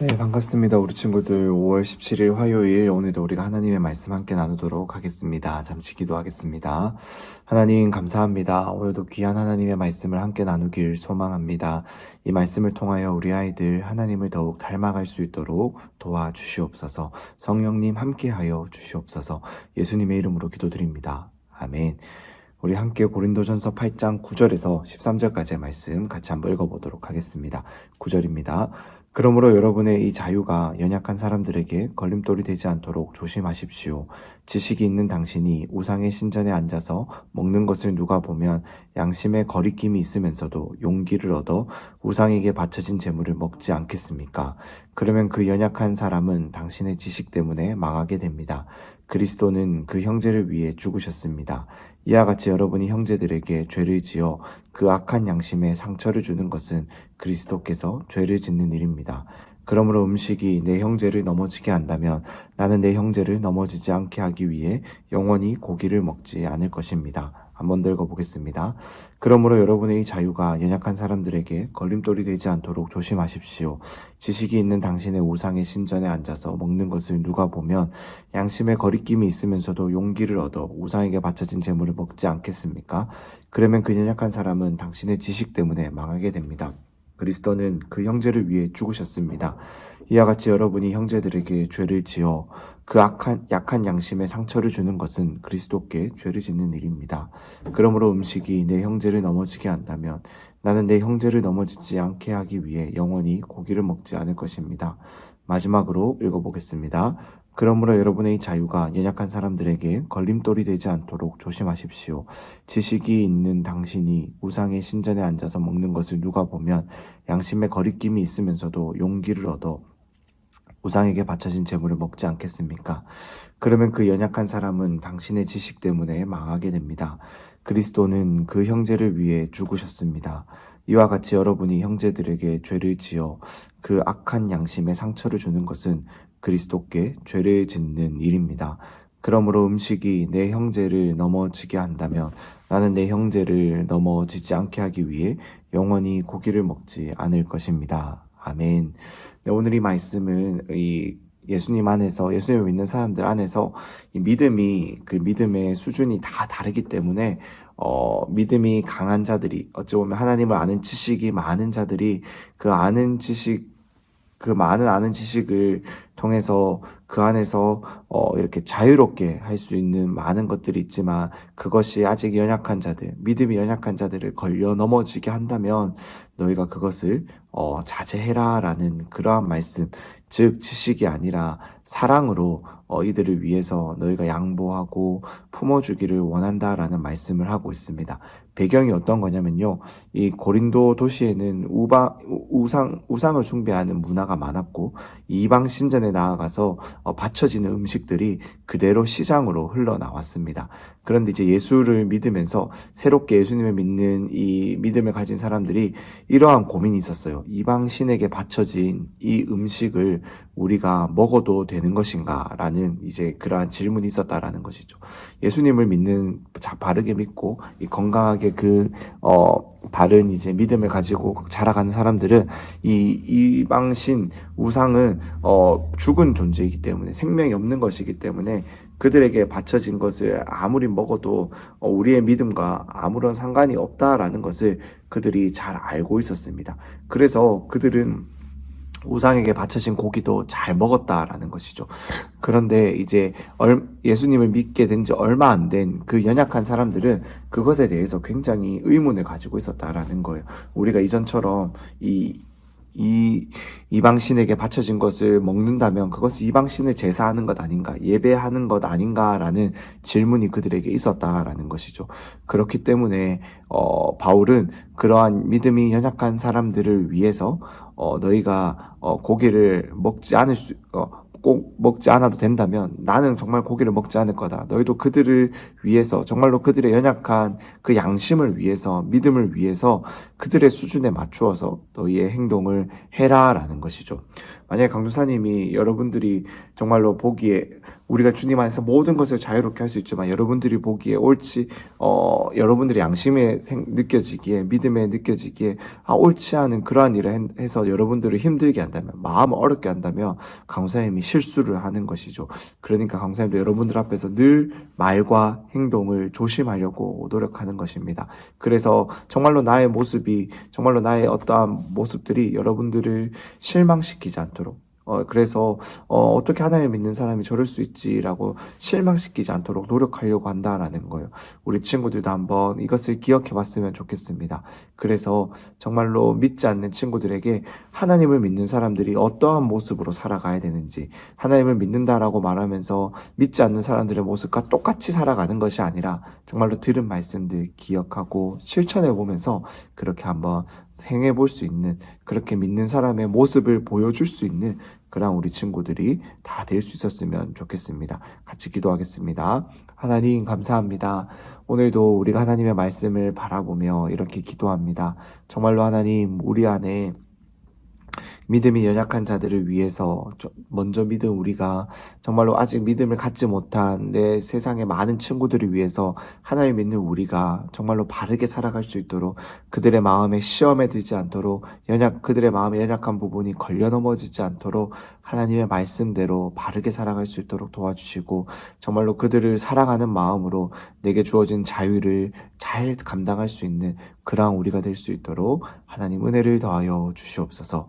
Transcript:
네, 반갑습니다. 우리 친구들 5월 17일 화요일 오늘도 우리가 하나님의 말씀 함께 나누도록 하겠습니다. 잠시 기도하겠습니다. 하나님 감사합니다. 오늘도 귀한 하나님의 말씀을 함께 나누길 소망합니다. 이 말씀을 통하여 우리 아이들 하나님을 더욱 닮아갈 수 있도록 도와주시옵소서. 성령님 함께하여 주시옵소서. 예수님의 이름으로 기도드립니다. 아멘. 우리 함께 고린도전서 8장 9절에서 13절까지의 말씀 같이 한번 읽어보도록 하겠습니다. 9절입니다. 그러므로 여러분의 이 자유가 연약한 사람들에게 걸림돌이 되지 않도록 조심하십시오. 지식이 있는 당신이 우상의 신전에 앉아서 먹는 것을 누가 보면 양심의 거리낌이 있으면서도 용기를 얻어 우상에게 바쳐진 재물을 먹지 않겠습니까? 그러면 그 연약한 사람은 당신의 지식 때문에 망하게 됩니다. 그리스도는 그 형제를 위해 죽으셨습니다. 이와 같이 여러분이 형제들에게 죄를 지어 그 악한 양심에 상처를 주는 것은 그리스도께서 죄를 짓는 일입니다. 그러므로 음식이 내 형제를 넘어지게 한다면 나는 내 형제를 넘어지지 않게 하기 위해 영원히 고기를 먹지 않을 것입니다. 한번 더 읽어보겠습니다. 그러므로 여러분의 이 자유가 연약한 사람들에게 걸림돌이 되지 않도록 조심하십시오. 지식이 있는 당신의 우상의 신전에 앉아서 먹는 것을 누가 보면 양심의 거리낌이 있으면서도 용기를 얻어 우상에게 바쳐진 재물을 먹지 않겠습니까? 그러면 그 연약한 사람은 당신의 지식 때문에 망하게 됩니다. 그리스도는 그 형제를 위해 죽으셨습니다. 이와 같이 여러분이 형제들에게 죄를 지어 그 악한, 약한 양심에 상처를 주는 것은 그리스도께 죄를 짓는 일입니다. 그러므로 음식이 내 형제를 넘어지게 한다면 나는 내 형제를 넘어지지 않게 하기 위해 영원히 고기를 먹지 않을 것입니다. 마지막으로 읽어보겠습니다. 그러므로 여러분의 자유가 연약한 사람들에게 걸림돌이 되지 않도록 조심하십시오. 지식이 있는 당신이 우상의 신전에 앉아서 먹는 것을 누가 보면 양심의 거리낌이 있으면서도 용기를 얻어 우상에게 바쳐진 재물을 먹지 않겠습니까? 그러면 그 연약한 사람은 당신의 지식 때문에 망하게 됩니다. 그리스도는 그 형제를 위해 죽으셨습니다. 이와 같이 여러분이 형제들에게 죄를 지어 그 악한 양심에 상처를 주는 것은 그리스도께 죄를 짓는 일입니다. 그러므로 음식이 내 형제를 넘어지게 한다면 나는 내 형제를 넘어지지 않게 하기 위해 영원히 고기를 먹지 않을 것입니다. 아멘. 네, 오늘 이 말씀은 이 예수님 안에서 예수님을 믿는 사람들 안에서 이 믿음이 그 믿음의 수준이 다 다르기 때문에 어 믿음이 강한 자들이 어찌 보면 하나님을 아는 지식이 많은 자들이 그 아는 지식 그 많은 아는 지식을 통해서 그 안에서 어 이렇게 자유롭게 할 수 있는 많은 것들이 있지만 그것이 아직 연약한 자들, 믿음이 연약한 자들을 걸려 넘어지게 한다면 너희가 그것을 어 자제해라라는 그러한 말씀, 즉 지식이 아니라 사랑으로 어, 이들을 위해서 너희가 양보하고 품어주기를 원한다라는 말씀을 하고 있습니다. 배경이 어떤 거냐면요. 이 고린도 도시에는 우바, 우상, 우상을 숭배하는 문화가 많았고, 이방 신전에 나아가서 어, 바쳐지는 음식들이 그대로 시장으로 흘러나왔습니다. 그런데 이제 예수를 믿으면서 새롭게 예수님을 믿는 이 믿음을 가진 사람들이 이러한 고민이 있었어요. 이방 신에게 바쳐진 이 음식을 우리가 먹어도 되는 것인가? 라는 이제 그러한 질문이 있었다라는 것이죠. 예수님을 믿는, 자, 바르게 믿고, 이 건강하게 그, 어, 바른 이제 믿음을 가지고 자라가는 사람들은 이 이방신 우상은 어 죽은 존재이기 때문에 생명이 없는 것이기 때문에 그들에게 바쳐진 것을 아무리 먹어도 어, 우리의 믿음과 아무런 상관이 없다라는 것을 그들이 잘 알고 있었습니다. 그래서 그들은 우상에게 바쳐진 고기도 잘 먹었다라는 것이죠. 그런데 이제 예수님을 믿게 된 지 얼마 안 된 그 연약한 사람들은 그것에 대해서 굉장히 의문을 가지고 있었다라는 거예요. 우리가 이전처럼 이, 이 이방신에게 바쳐진 것을 먹는다면 그것을 이방신을 제사하는 것 아닌가, 예배하는 것 아닌가라는 질문이 그들에게 있었다라는 것이죠. 그렇기 때문에 어, 바울은 그러한 믿음이 연약한 사람들을 위해서 어, 너희가 어, 고기를 먹지 않을 수, 어, 꼭 먹지 않아도 된다면 나는 정말 고기를 먹지 않을 거다. 너희도 그들을 위해서 정말로 그들의 연약한 그 양심을 위해서 믿음을 위해서 그들의 수준에 맞추어서 너희의 행동을 해라라는 것이죠. 만약에 강도사님이 여러분들이 정말로 보기에 우리가 주님 안에서 모든 것을 자유롭게 할 수 있지만 여러분들이 보기에 옳지 어 여러분들의 양심에 생- 느껴지기에 믿음에 느껴지기에 아 옳지 않은 그러한 일을 해서 여러분들을 힘들게 한다면 마음을 어렵게 한다면 강사님이 실수를 하는 것이죠. 그러니까 강사님도 여러분들 앞에서 늘 말과 행동을 조심하려고 노력하는 것입니다. 그래서 정말로 나의 모습이 정말로 나의 어떠한 모습들이 여러분들을 실망시키지 않도록 어, 그래서, 어, 어떻게 하나님을 믿는 사람이 저럴 수 있지라고 실망시키지 않도록 노력하려고 한다라는 거예요. 우리 친구들도 한번 이것을 기억해 봤으면 좋겠습니다. 그래서 정말로 믿지 않는 친구들에게 하나님을 믿는 사람들이 어떠한 모습으로 살아가야 되는지, 하나님을 믿는다라고 말하면서 믿지 않는 사람들의 모습과 똑같이 살아가는 것이 아니라 정말로 들은 말씀들 기억하고 실천해 보면서 그렇게 한번 행해 볼 수 있는 그렇게 믿는 사람의 모습을 보여줄 수 있는 그런 우리 친구들이 다 될 수 있었으면 좋겠습니다. 같이 기도하겠습니다. 하나님 감사합니다. 오늘도 우리가 하나님의 말씀을 바라보며 이렇게 기도합니다. 정말로 하나님 우리 안에 믿음이 연약한 자들을 위해서 저- 먼저 믿은 우리가 정말로 아직 믿음을 갖지 못한 내 세상의 많은 친구들을 위해서 하나님 믿는 우리가 정말로 바르게 살아갈 수 있도록 그들의 마음에 시험에 들지 않도록 연약 그들의 마음에 연약한 부분이 걸려 넘어지지 않도록 하나님의 말씀대로 바르게 살아갈 수 있도록 도와주시고 정말로 그들을 사랑하는 마음으로 내게 주어진 자유를 잘 감당할 수 있는 그러한 우리가 될 수 있도록 하나님 은혜를 더하여 주시옵소서